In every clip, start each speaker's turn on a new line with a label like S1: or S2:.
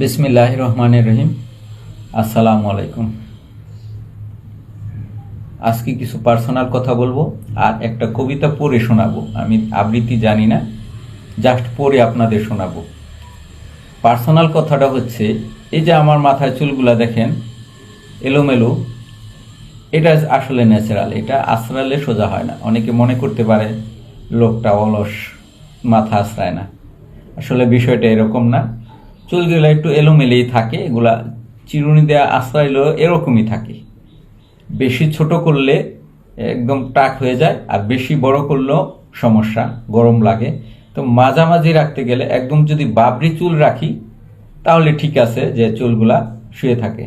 S1: বিসমিল্লাহ রহমানের রহিম আসসালামু আলাইকুম আজকে কিছু পার্সোনাল কথা বলব আর একটা কবিতা পড়ে শোনাবো। আমি আবৃত্তি জানি না, জাস্ট পড়ে আপনাদের শোনাবো। পার্সোনাল কথাটা হচ্ছে, এই যে আমার মাথায় চুলগুলা দেখেন, এলোমেলো, এটা আসলে ন্যাচারাল, এটা আশ্রালে সোজা হয় না। অনেকে মনে করতে পারে, লোকটা অলস, মাথা আশ্রায় না। আসলে বিষয়টা এরকম না। চুলগুলো একটু এলোমেলেই থাকে, এগুলা চিরুনি দেওয়া আশ্রাইলেও এরকমই থাকে। বেশি ছোট করলে একদম টাক হয়ে যায়, আর বেশি বড় করলেও সমস্যা, গরম লাগে। তো মাঝামাঝি রাখতে গেলে একদম যদি বাবরি চুল রাখি, তাহলে ঠিক আছে যে চুলগুলা শুয়ে থাকে।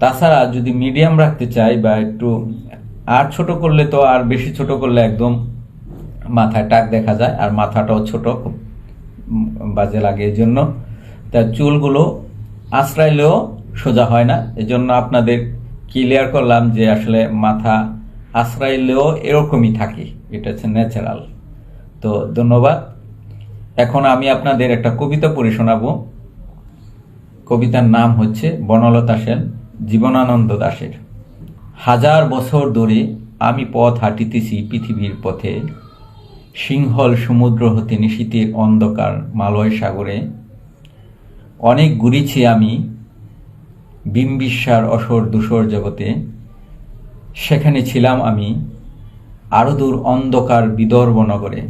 S1: তাছাড়া যদি মিডিয়াম রাখতে চাই বা একটু, আর ছোট করলে তো আর বেশি ছোট করলে একদম মাথায় টাক দেখা যায়, আর মাথাটাও ছোট, খুব বাজে লাগে এই জন্য তা চুলগুলো আশ্রাইলেও সোজা হয় না। এজন্য আপনাদের ক্লিয়ার করলাম যে আসলে মাথা আশ্রাইলেও এরকমই থাকে। এটা হচ্ছে ন্যাচারাল তো ধন্যবাদ। এখন আমি আপনাদের একটা কবিতা পড়ে শোনাবো। কবিতার নাম হচ্ছে বনলতা সেন, জীবনানন্দ দাশের হাজার বছর ধরে আমি পথ হাঁটিতেছি পৃথিবীর পথে। সিংহল সমুদ্র হতে নিশীতের অন্ধকার মালয় সাগরে। অনেক ঘুরেছি আমি বিম্বিসার অসর দূষর জগতে। সেখানে ছিলাম আমি আরও দূর অন্ধকার বিদর্ভ নগরে।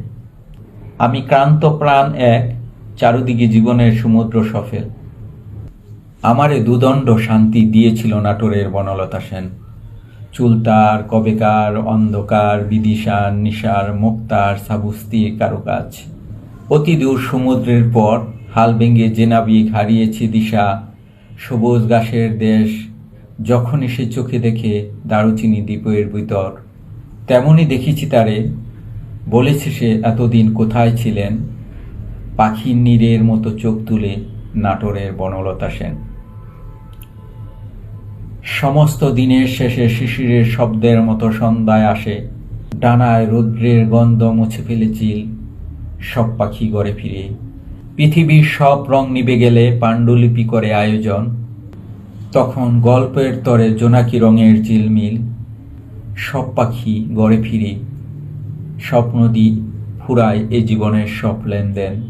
S1: আমি ক্রান্ত প্রাণ এক চারুদিকে জীবনের সমুদ্র সফল আমারে দুদণ্ড শান্তি দিয়েছিল নাটোরের বনলতা সেন। চুলতার কবেকার, অন্ধকার, বিদিশার, নিশার, মুক্তার সাবুস্তি কারুকাজ। অতি দূর সমুদ্রের পর হাল ভেঙে জেনাবিক হারিয়েছি দিশা, সবুজ ঘাসের দেশ যখন এসে চোখে দেখে দারুচিনি দ্বীপের ভিতর, তেমনই দেখেছি তারে। বলেছে সে, এতদিন কোথায় ছিলেন? পাখির নীরের মতো চোখ তুলে নাটোরের বনলতা সেন। সমস্ত দিনের শেষে শিশিরের শব্দের মতো সন্ধ্যায় আসে। ডানায় রৌদ্রের গন্ধ মুছে ফেলে চিল। সব পাখি গড়ে ফিরে। পৃথিবীর সব রং নিবে গেলে পাণ্ডুলিপি করে আয়োজন। তখন গল্পের তরে জোনাকি রঙের চিলমিল সব পাখি গড়ে ফিরে। স্বপ্ন দি ফুরায় এ জীবনের সব লেনদেন।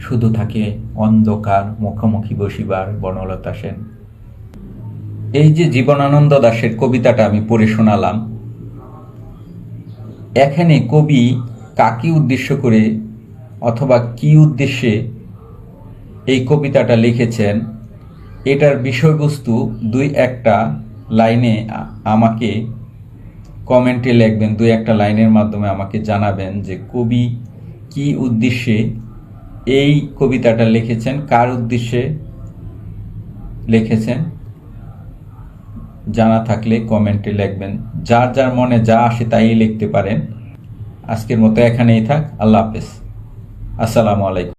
S1: শুধু থাকে অন্ধকার মুখোমুখি বসিবার বনলতা সেন। এই যে জীবনানন্দ দাশের কবিতাটা আমি পড়ে শোনালাম। এখানে কবি কাকে উদ্দেশ্য করে অথবা কি উদ্দেশ্যে এই কবিতাটা লিখেছেন, এটার বিষয়বস্তু দুই একটা লাইনে আমাকে কমেন্টে লিখবেন, দুই একটা লাইনের মাধ্যমে আমাকে জানাবেন যে কবি কি উদ্দেশ্যে এই কবিতাটা লিখেছেন, কার উদ্দেশ্যে লিখেছেন, জানা থাকলে কমেন্টে লিখবেন। যার যার মনে যা আসে তাই লিখতে পারেন। আজকের মতো এখানেই থাক, আল্লাহ হাফেজ। আসসালামু আলাইকুম।